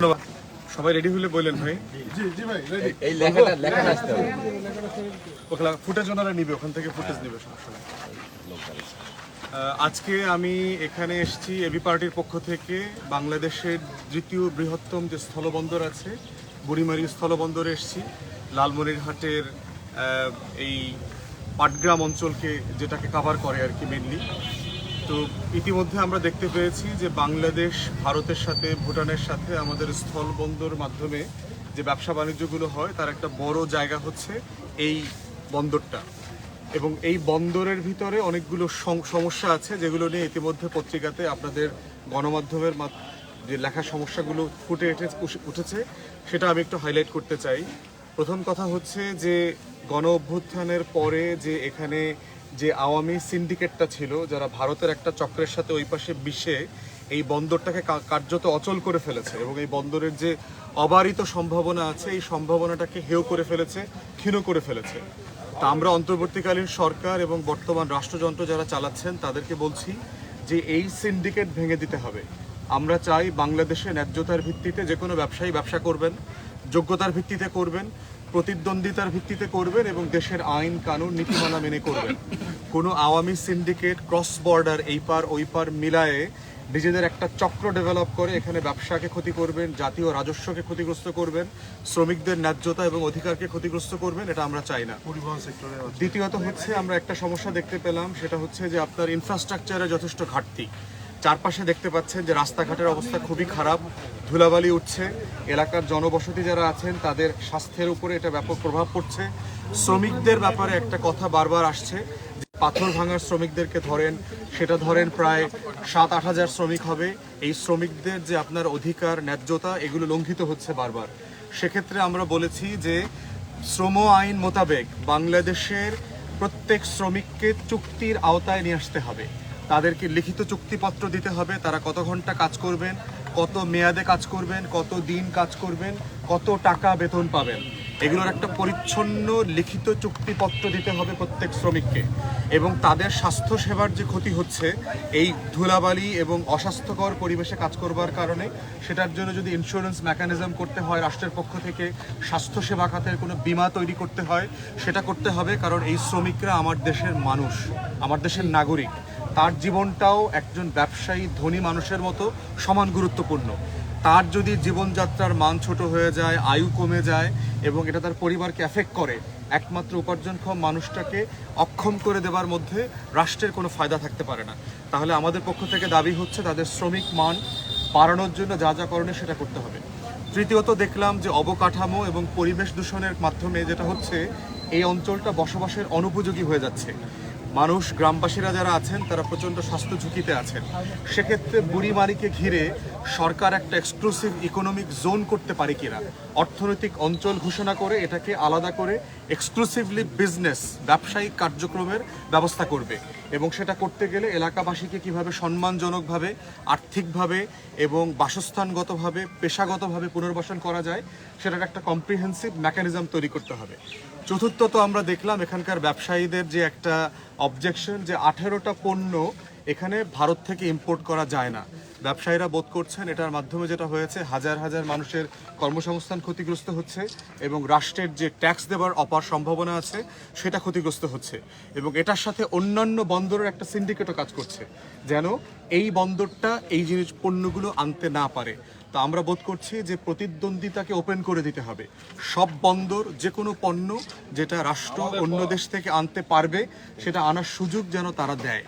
ধন্যবাদ। সবাই রেডি হলে বললেন ভাই। জি জি ভাই এই লেখাটা লেখাটা আসতে হবে। ওখানে ফুটেজ ওনারা নিবে ওখান থেকে ফুটেজ নিবে সমস্যা আজকে আমি এখানে এসেছি এবি পার্টির পক্ষ থেকে। বাংলাদেশের দ্বিতীয় বৃহত্তম যে স্থলবন্দর আছে বুড়িমারি স্থলবন্দরে এসেছি। লালমনিরহাটের এই পাটগ্রাম অঞ্চলকে যেটাকে কভার করে আর কি মেনলি তো ইতিমধ্যে আমরা দেখতে পেয়েছি যে বাংলাদেশ ভারতের সাথে, ভুটানের সাথে আমাদের স্থল স্থলবন্দর মাধ্যমে যে ব্যবসা বাণিজ্যগুলো হয়, তার একটা বড় জায়গা হচ্ছে এই বন্দরটা। এবং এই বন্দরের ভিতরে অনেকগুলো সমস্যা আছে যেগুলো নিয়ে ইতিমধ্যে পত্রিকাতে আপনাদের গণমাধ্যমের মাধ- যে লেখা সমস্যাগুলো ফুটে উঠে- উঠেছে, সেটা আমি একটু হাইলাইট করতে চাই। প্রথম কথা হচ্ছে যে গণ অভ্যুত্থানের পরে যে এখানে যে আওয়ামী সিন্ডিকেটটা ছিল, যারা ভারতের একটা চক্রের সাথে ওই পাশে মিশে এই বন্দরটাকে কার্যত অচল করে ফেলেছে এবং এই বন্দরের যে অবারিত সম্ভাবনা আছে, এই সম্ভাবনাটাকে হেয় করে ফেলেছে, ক্ষীণ করে ফেলেছে। তা আমরা অন্তর্বর্তীকালীন সরকার এবং বর্তমান রাষ্ট্রযন্ত্র যারা চালাচ্ছেন, তাদেরকে বলছি যে এই সিন্ডিকেট ভেঙে দিতে হবে। আমরা চাই বাংলাদেশে ন্যায্যতার ভিত্তিতে যে কোনো ব্যবসায়ী ব্যবসা করবেন, যোগ্যতার ভিত্তিতে করবেন প্রতিদ্বন্দ্বিতার ভিত্তিতে করবেন এবং দেশের আইন কানুন নীতিমালা মেনে করবেন। কোনো আওয়ামী সিন্ডিকেট ক্রস বর্ডার এই পার ওই পার মিলায়ে নিজেদের একটা চক্র ডেভেলপ করে এখানে ব্যবসাকে ক্ষতি করবেন জাতীয় রাজস্বকে ক্ষতিগ্রস্ত করবেন শ্রমিকদের ন্যায্যতা এবং অধিকারকে ক্ষতিগ্রস্ত করবেন এটা আমরা চাই না। পরিবহন সেক্টরে দ্বিতীয়ত হচ্ছে আমরা একটা সমস্যা দেখতে পেলাম সেটা হচ্ছে যে আপনার ইনফ্রাস্ট্রাকচারে যথেষ্ট ঘাটতি। চারপাশে দেখতে পাচ্ছেন যে রাস্তাঘাটের অবস্থা খুবই খারাপ, ধুলাবালি উঠছে। এলাকার জনবসতি যারা আছেন, তাদের স্বাস্থ্যের উপরে এটা ব্যাপক প্রভাব পড়ছে। শ্রমিকদের ব্যাপারে একটা কথা বারবার আসছে পাথর ভাঙার শ্রমিকদেরকে ধরেন, সেটা ধরেন প্রায় সাত আট হাজার শ্রমিক হবে। এই শ্রমিকদের যে আপনার অধিকার, ন্যায্যতা, এগুলো লঙ্ঘিত হচ্ছে বারবার। সেক্ষেত্রে আমরা বলেছি যে শ্রম আইন মোতাবেক বাংলাদেশের প্রত্যেক শ্রমিককে চুক্তির আওতায় নিয়ে আসতে হবে। তাদেরকে লিখিত চুক্তিপত্র দিতে হবে, তারা কত ঘণ্টা কাজ করবেন, কত মেয়াদে কাজ করবেন, কত দিন কাজ করবেন, কত টাকা বেতন পাবেন। এগুলোর একটা পরিচ্ছন্ন লিখিত চুক্তিপত্র দিতে হবে প্রত্যেক শ্রমিককে। এবং তাদের স্বাস্থ্য সেবার যে ক্ষতি হচ্ছে, এই ধুলাবালি এবং অস্বাস্থ্যকর পরিবেশে কাজ করবার কারণে, সেটার জন্য যদি ইন্স্যুরেন্স মেকানিজম করতে হয় রাষ্ট্রের পক্ষ থেকে, স্বাস্থ্য সেবা খাতের কোনো বিমা তৈরি করতে হয়, সেটা করতে হবে কারণ এই শ্রমিকরা আমার দেশের মানুষ, আমার দেশের নাগরিক। তার জীবনটাও একজন ব্যবসায়ী, ধনী মানুষের মতো সমান গুরুত্বপূর্ণ। তার যদি জীবনযাত্রার মান ছোট হয়ে যায়, আয়ু কমে যায় এবং এটা তার পরিবারকে এফেক্ট করে, একমাত্র উপার্জনক্ষম মানুষটাকে অক্ষম করে দেওয়ার মধ্যে রাষ্ট্রের কোনো ফায়দা থাকতে পারে না। তাহলে আমাদের পক্ষ থেকে দাবি হচ্ছে তাদের শ্রমিক মান বাড়ানোর জন্য যা যা করণীয় সেটা করতে হবে। তৃতীয়ত দেখলাম যে অবকাঠামো এবং পরিবেশ দূষণের মাধ্যমে যেটা হচ্ছে, এই অঞ্চলটা বসবাসের অনুপযোগী হয়ে যাচ্ছে। মানুষ, গ্রামবাসীরা যারা আছেন, তারা প্রচণ্ড স্বাস্থ্য ঝুঁকিতে আছেন। সেক্ষেত্রে বুড়িমারিকে ঘিরে সরকার একটা এক্সক্লুসিভ ইকোনমিক জোন করতে পারে কিনা? অর্থনৈতিক অঞ্চল ঘোষণা করে এটাকে আলাদা করে এক্সক্লুসিভলি বিজনেস ব্যবসায়িক কার্যক্রমের ব্যবস্থা করবে। এবং সেটা করতে গেলে এলাকাবাসীকে কীভাবে সম্মানজনকভাবে, আর্থিকভাবে এবং বাসস্থানগতভাবে, পেশাগতভাবে পুনর্বাসন করা যায়, সেটার একটা কম্প্রিহেন্সিভ মেকানিজম তৈরি করতে হবে। চতুর্থত আমরা দেখলাম এখানকার ব্যবসায়ীদের যে একটা অবজেকশন যে আঠেরোটা পণ্য এখানে ভারত থেকে ইম্পোর্ট করা যায় না। ব্যবসায়ীরা বোধ করছেন এটার মাধ্যমে যেটা হয়েছে, হাজার হাজার মানুষের কর্মসংস্থান ক্ষতিগ্রস্ত হচ্ছে এবং রাষ্ট্রের যে ট্যাক্স দেওয়ার অপার সম্ভাবনা আছে, সেটা ক্ষতিগ্রস্ত হচ্ছে এবং এটার সাথে অন্যান্য বন্দরের একটা সিন্ডিকেটও কাজ করছে, যেন এই বন্দরটা এই জিনিস পণ্যগুলো আনতে না পারে। তো আমরা বোধ করছি যে প্রতিদ্বন্দ্বিতাকে ওপেন করে দিতে হবে। সব বন্দর যে কোনো পণ্য যেটা রাষ্ট্র অন্য দেশ থেকে আনতে পারবে সেটা আনার সুযোগ যেন তারা দেয়।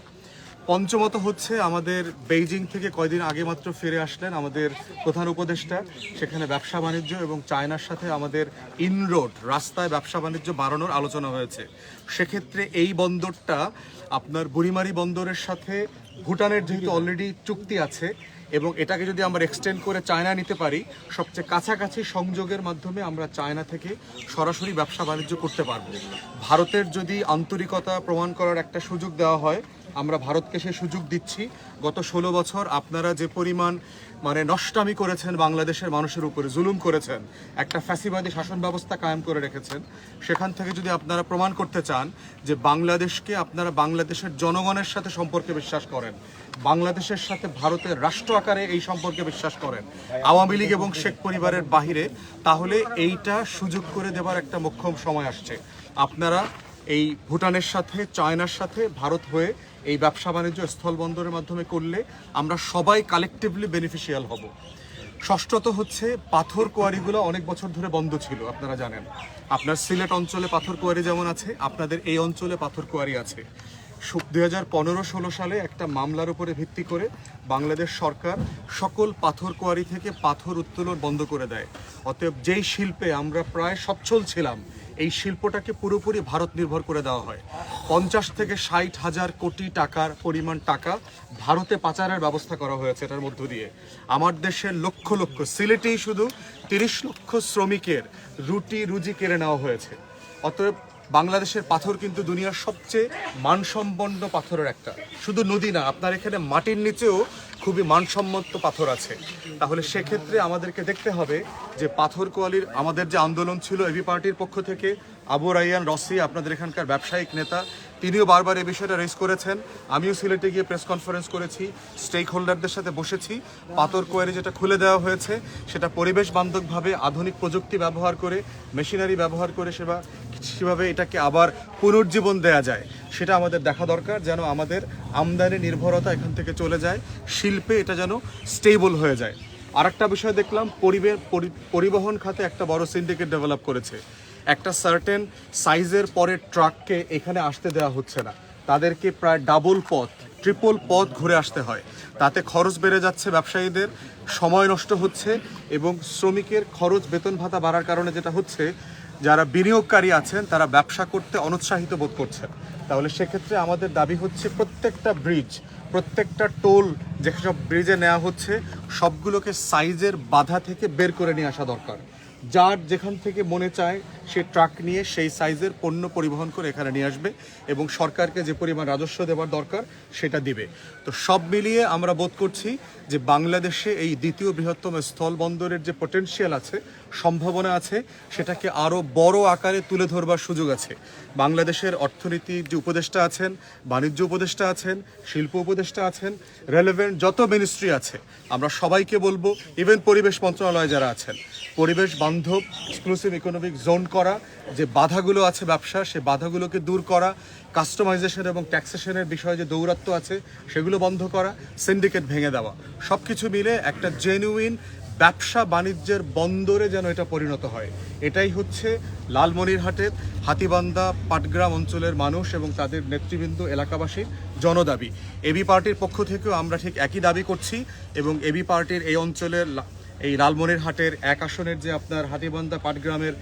পঞ্চমত হচ্ছে আমাদের বেইজিং থেকে কয়দিন আগে মাত্র ফিরে আসলেন আমাদের প্রধান উপদেষ্টা সেখানে ব্যবসা বাণিজ্য এবং চায়নার সাথে আমাদের ইনরোড রাস্তায় ব্যবসা বাণিজ্য বাড়ানোর আলোচনা হয়েছে। সেক্ষেত্রে এই বন্দরটা আপনার বুড়িমারি বন্দরের সাথে ভুটানের যেহেতু অলরেডি চুক্তি আছে এবং এটাকে যদি আমরা এক্সটেন্ড করে চায়না নিতে পারি, সবচেয়ে কাছাকাছি সংযোগের মাধ্যমে আমরা চায়না থেকে সরাসরি ব্যবসা বাণিজ্য করতে পারব। ভারতের যদি আন্তরিকতা প্রমাণ করার একটা সুযোগ দেওয়া হয় আমরা ভারতকে সে সুযোগ দিচ্ছি। গত ষোলো বছর আপনারা যে পরিমাণ মানে নষ্টামি করেছেন বাংলাদেশের মানুষের উপরে, জুলুম করেছেন, একটা ফ্যাসিবাদী শাসন ব্যবস্থা কায়েম করে রেখেছেন, সেখান থেকে যদি আপনারা প্রমাণ করতে চান যে বাংলাদেশকে আপনারা বাংলাদেশের জনগণের সাথে সম্পর্কে বিশ্বাস করেন, বাংলাদেশের সাথে ভারতের রাষ্ট্র আকারে এই সম্পর্কে বিশ্বাস করেন, আওয়ামী লীগ এবং শেখ পরিবারের বাহিরে, তাহলে এইটা সুযোগ করে দেবার একটা মোক্ষম সময় আসছে। আপনারা এই ভুটানের সাথে, চায়নার সাথে ভারত হয়ে এই ব্যবসা বাণিজ্য স্থলবন্দরের মাধ্যমে করলে আমরা সবাই কালেকটিভলি বেনিফিশিয়াল হব। ষষ্ঠত হচ্ছে পাথর কোয়ারিগুলো অনেক বছর ধরে বন্ধ ছিল, আপনারা জানেন। আপনার সিলেট অঞ্চলে পাথর কোয়ারি যেমন আছে, আপনাদের এই অঞ্চলে পাথর কোয়ারি আছে। দুই হাজার পনেরো ষোলো সালে একটা মামলার উপরে ভিত্তি করে বাংলাদেশ সরকার সকল পাথর কোয়ারি থেকে পাথর উত্তোলন বন্ধ করে দেয়। অতএব যেই শিল্পে আমরা প্রায় সচ্ছল ছিলাম এই শিল্পটাকে পুরোপুরি ভারত নির্ভর করে দেওয়া হয়। পঞ্চাশ থেকে ষাট হাজার কোটি টাকার পরিমাণ টাকা ভারতে পাচারের ব্যবস্থা করা হয়েছে এটার মধ্য দিয়ে। আমার দেশের লক্ষ লক্ষ সিলেটেই শুধু তিরিশ লক্ষ শ্রমিকের রুটি রুজি কেড়ে নেওয়া হয়েছে। অতএব বাংলাদেশের পাথর কিন্তু দুনিয়ার সবচেয়ে মানসম্পন্ন পাথরের একটা। শুধু নদী না, আপনার এখানে মাটির নিচেও খুবই মানসম্মত পাথর আছে। তাহলে সেক্ষেত্রে আমাদেরকে দেখতে হবে যে পাথর কোয়ালির আমাদের যে আন্দোলন ছিল এবি পার্টির পক্ষ থেকে, আবু রাইয়ান রসি আপনাদের এখানকার ব্যবসায়িক নেতা, তিনিও বারবার এই বিষয়টা রেজ করেছেন। আমিও সিলেটে গিয়ে প্রেস কনফারেন্স করেছি স্টেক হোল্ডারদের সাথে বসেছি। পাথর কোয়ারি যেটা খুলে দেওয়া হয়েছে, সেটা পরিবেশ বান্ধবভাবে আধুনিক প্রযুক্তি ব্যবহার করে মেশিনারি ব্যবহার করে সেবা সেভাবে এটাকে আবার পুনর্জীবন দেয়া যায়। সেটা আমাদের দেখা দরকার, যেন আমাদের আমদানি নির্ভরতা এখান থেকে চলে যায়, শিল্পে এটা যেন স্টেবল হয়ে যায়। আর একটা বিষয় দেখলাম পরিবহন খাতে একটা বড় সিন্ডিকেট ডেভেলপ করেছে। একটা সার্টেন সাইজের পরে ট্রাককে এখানে আসতে দেওয়া হচ্ছে না। তাদেরকে প্রায় ডাবল পথ ট্রিপল পথ ঘুরে আসতে হয়। তাতে খরচ বেড়ে যাচ্ছে ব্যবসায়ীদের, সময় নষ্ট হচ্ছে এবং শ্রমিকের খরচ বেতন ভাতা বাড়ার কারণে যেটা হচ্ছে, যারা বিনিয়োগকারী আছেন, তারা ব্যবসা করতে অনুৎসাহিত বোধ করছেন। তাহলে সেক্ষেত্রে আমাদের দাবি হচ্ছে প্রত্যেকটা ব্রিজ প্রত্যেকটা টোল যেসব ব্রিজে নেওয়া হচ্ছে, সবগুলোকে সাইজের বাধা থেকে বের করে নিয়ে আসা দরকার। যার যেখান থেকে মনে চায় সে ট্রাক নিয়ে সেই সাইজের পণ্য পরিবহন করে এখানে নিয়ে আসবে এবং সরকারকে যে পরিমাণ রাজস্ব দেওয়ার দরকার সেটা দিবে। তো সব মিলিয়ে আমরা বোধ করছি যে বাংলাদেশে এই দ্বিতীয় বৃহত্তম স্থল বন্দরের যে পটেনশিয়াল আছে, সম্ভাবনা আছে, সেটাকে আরও বড় আকারে তুলে ধরবার সুযোগ আছে। বাংলাদেশের অর্থনীতির যে উপদেষ্টা আছেন, বাণিজ্য উপদেষ্টা আছেন, শিল্প উপদেষ্টা আছেন রেলেভেন্ট যত মিনিস্ট্রি আছে, আমরা সবাইকে বলব ইভেন পরিবেশ মন্ত্রণালয় যারা আছেন, পরিবেশ বান্ধব এক্সক্লুসিভ ইকোনমিক জোন করা, যে বাধাগুলো আছে ব্যবসা, সে বাধাগুলোকে দূর করা কাস্টমাইজেশন এবং ট্যাক্সেশনের বিষয়ে যে দৌরাত্ম আছে, সেগুলো বন্ধ করা সিন্ডিকেট ভেঙে দেওয়া। সব কিছু মিলে একটা জেনুইন ব্যবসা বাণিজ্যের বন্দরে যেন এটা পরিণত হয়। এটাই হচ্ছে লালমনিরহাটের হাতিবান্ধা পাটগ্রাম অঞ্চলের মানুষ এবং তাদের নেতৃবৃন্দ এলাকাবাসীর জনদাবি। এবি পার্টির পক্ষ থেকেও আমরা ঠিক একই দাবি করছি এবং এবি পার্টির এই অঞ্চলের এই লালমনিরহাটের এক আসনের যে আপনার হাতিবান্ধা পাটগ্রামের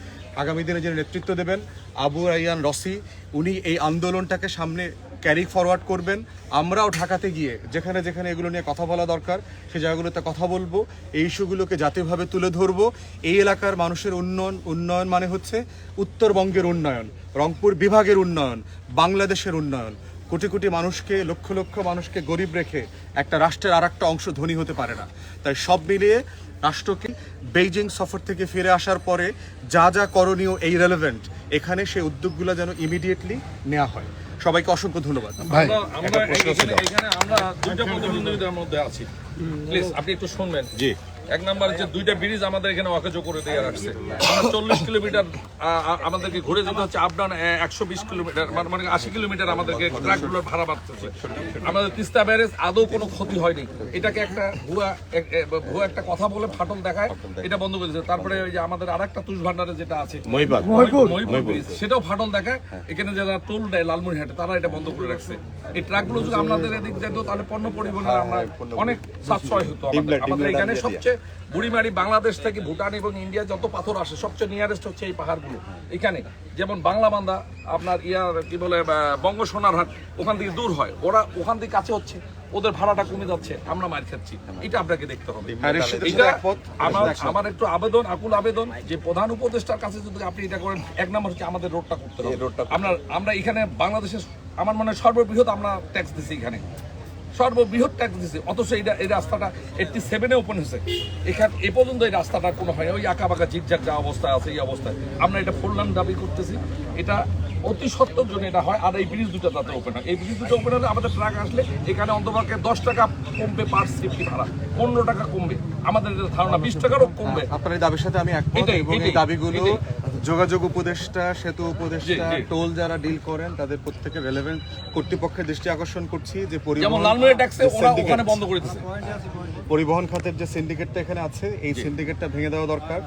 আগামী দিনে যিনি নেতৃত্ব দেবেন, আবু রাইয়ান রসি, উনি এই আন্দোলনটাকে সামনে ক্যারি ফরওয়ার্ড করবেন। আমরাও ঢাকাতে গিয়ে যেখানে যেখানে এগুলো নিয়ে কথা বলা দরকার, সে জায়গাগুলোতে কথা বলব, এই ইস্যুগুলোকে জাতীয়ভাবে তুলে ধরবো। এই এলাকার মানুষের উন্নয়ন উন্নয়ন মানে হচ্ছে উত্তরবঙ্গের উন্নয়ন, রংপুর বিভাগের উন্নয়ন, বাংলাদেশের উন্নয়ন। কোটি কোটি মানুষকে, লক্ষ লক্ষ মানুষকে গরিব রেখে একটা রাষ্ট্রের আর একটা অংশ ধনী হতে পারে না। তাই সব মিলিয়ে রাষ্ট্রকে বেইজিং সফর থেকে ফিরে আসার পরে যা যা করণীয় এই রেলেভেন্ট এখানে সেই উদ্যোগগুলো যেন ইমিডিয়েটলি নেওয়া হয়। সবাইকে অসংখ্য ধন্যবাদ। ভাই আমরা আমরা এখানে এখানে আমরা দুটো মধ্যে আছি। প্লিজ আপনি একটু শুনবেন। জি। এক নাম্বার যে দুইটা ব্রিজ আমাদের এখানে অকেজ করে দিয়ে রাখছে। আমরা চল্লিশ কিলোমিটার আমাদেরকে ঘুরে যেতে হচ্ছে আপ ডাউন একশো বিশ কিলোমিটার মানে মানে আশি কিলোমিটার আমাদেরকে ট্রাকগুলোর ভাড়া বাড়তেছে। আমাদের তিস্তা ব্যারেজ আদৌ কোনো ক্ষতি হয়নি। এটাকে একটা ভুয়া ভুয়া একটা কথা বলে ফাটল দেখায় এটা বন্ধ করে তারপরে ওই যে আমাদের আর একটা তুষ ভান্ডারে যেটা আছে সেটাও ফাটল দেখায়। এখানে যারা টোল দেয় লালমনিরহাটে তারা এটা বন্ধ করে রাখছে। এই ট্রাকগুলো যদি আমাদের এদিক যেত তাহলে পণ্য পরিবহনের আমরা অনেক সাশ্রয় হতো আমাদের। আমাদের এখানে সবচেয়ে বুড়িমারি বাংলাদেশ থেকে ভুটান এবং ইন্ডিয়া যত পাথর আসে সবচেয়ে নিয়ারেস্ট হচ্ছে এই পাহাড়গুলো। এখানে যেমন বাংলা বান্দা আপনার ইয়ার কি বলে বঙ্গ সোনারহাট ওখান থেকে দূর হয়। ওরা ওখান থেকে কাছে হচ্ছে ওদের ভাড়াটা কমে যাচ্ছে আমরা মার খাচ্ছি। এটা আপনাকে দেখতে হবে। আমার একটু আবেদন আকুল আবেদন যে প্রধান উপদেষ্টার কাছে যদি আপনি এটা করেন এক নম্বর হচ্ছে আমাদের রোডটা করতে হবে। আমরা আমরা এখানে বাংলাদেশের আমার মনে হয় সর্ববৃহৎ আমরা ট্যাক্স দিছি এখানে। সর্ববৃহৎ ট্যাক্স দিছি। অথচ এই এই রাস্তাটা এইটটি সেভেনে ওপেন হয়েছে। এখানে এ পর্যন্ত এই রাস্তাটা কোনো হয় ওই আঁকা বাঁকা জিটজাট যা অবস্থা আছে এই অবস্থায়। আমরা এটা লাইন দাবি করতেছি। এটা অতি সত্তর জন্য এটা হয় আর এই ব্রিজ দুটা যাতে ওপেন হয়। এই ব্রিজ দুটো ওপেন হলে আমাদের ট্রাক আসলে এখানে অন্তপক্ষে দশ টাকা কমবে পার সেফটি ভাড়া। পনেরো টাকা কমবে। আমাদের এটা ধারণা বিশ টাকারও কমবে। আপনার এই দাবির সাথে আমি এটাই, দাবিগুলো। যোগাযোগ উপদেষ্টা সেতু উপদেষ্টা। টোল যারা ডিল করেন তাদের প্রত্যেকের রেলেভেন্ট কর্তৃপক্ষের দৃষ্টি আকর্ষণ করছি যে পরিবহন খাতের যে সিন্ডিকেটটা এখানে আছে এই সিন্ডিকেটটা ভেঙে দেওয়া দরকার।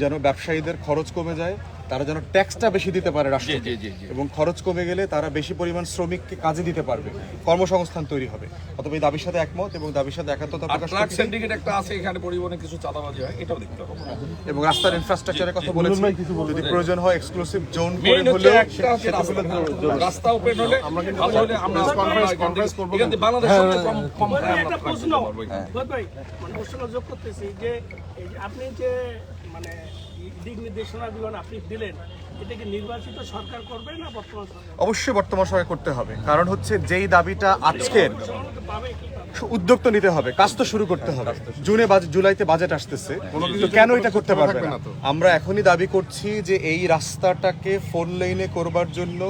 যেন ব্যবসায়ীদের খরচ কমে যায় তারা যেন ট্যাক্সটা বেশি দিতে পারে রাষ্ট্রকে। এবং খরচ কমে গেলে তারা বেশি পরিমাণ শ্রমিককে কাজে দিতে পারবে। কর্মসংস্থান তৈরি হবে। অথবা এই দাবির সাথে একমত এবং দাবির সাথে একাত্মতা প্রকাশ করছি সিন্ডিকেট একটা আছে এখানে পরিবহনে কিছু চাঁদাবাজি হয় এটাও দেখতে হবে এবং রাস্তার ইনফ্রাস্ট্রাকচারের কথা বলেছি। যদি প্রয়োজন হয় এক্সক্লুসিভ জোন করে হলেও রাস্তা। ওপেন হলে ভালো হলে আমরা এখান থেকে বাংলাদেশ সবচেয়ে কম কম একটা প্রশ্ন। ভাই মানে প্রশ্ন যোগ করতেছি যে আপনি যে মানে দিক নির্দেশনাগুলো আপনি দিলেন এটা নির্বাচিত সরকার করবে না বর্তমান সরকার? অবশ্যই বর্তমান সময় করতে হবে। কারণ হচ্ছে যেই দাবিটা আজকের উদ্যোগ তো নিতে হবে কাজ তো শুরু করতে হবে। জুনে জুলাইতে বাজেট আসতেছে তো কেন এটা করতে পারবে না? আমরা এখনই দাবি করছি যে এই রাস্তাটাকে ফোর লেনে করবার জন্য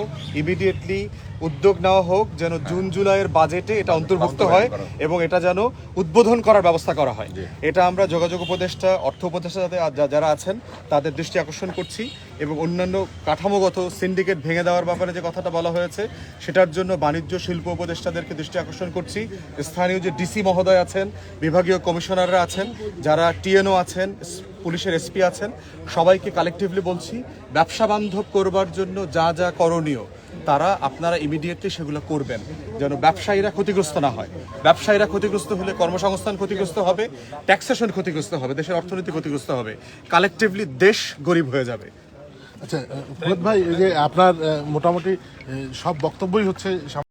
ইমিডিয়েটলি উদ্যোগ নেওয়া হোক যেন জুন জুলাইয়ের বাজেটে এটা অন্তর্ভুক্ত হয় এবং এটা যেন উদ্বোধন করার ব্যবস্থা করা হয়। এটা আমরা যোগাযোগ উপদেষ্টা অর্থ উপদেষ্টা যারা আছেন তাদের দৃষ্টি আকর্ষণ করছি। এবং অন্যান্য কাঠামোগত সিন্ডিকেট ভেঙে দেওয়ার ব্যাপারে যে কথাটা বলা হয়েছে, সেটার জন্য বাণিজ্য শিল্প উপদেষ্টাদেরকে দৃষ্টি আকর্ষণ করছি। স্থানীয় যে ডিসি মহোদয় আছেন, বিভাগীয় কমিশনাররা আছেন, যারা টিএনও আছেন পুলিশের এসপি আছেন, সবাইকে কালেকটিভলি বলছি, ব্যবসা বান্ধব করবার জন্য যা যা করণীয়, তারা আপনারা ইমিডিয়েটলি সেগুলো করবেন। যেন ব্যবসায়ীরা ক্ষতিগ্রস্ত না হয়। ব্যবসায়ীরা ক্ষতিগ্রস্ত হলে কর্মসংস্থান ক্ষতিগ্রস্ত হবে ট্যাক্সেশন ক্ষতিগ্রস্ত হবে, দেশের অর্থনীতি ক্ষতিগ্রস্ত হবে। কালেকটিভলি দেশ গরিব হয়ে যাবে। আচ্ছা ভাই যে আপনার মোটামুটি সব বক্তব্যই হচ্ছে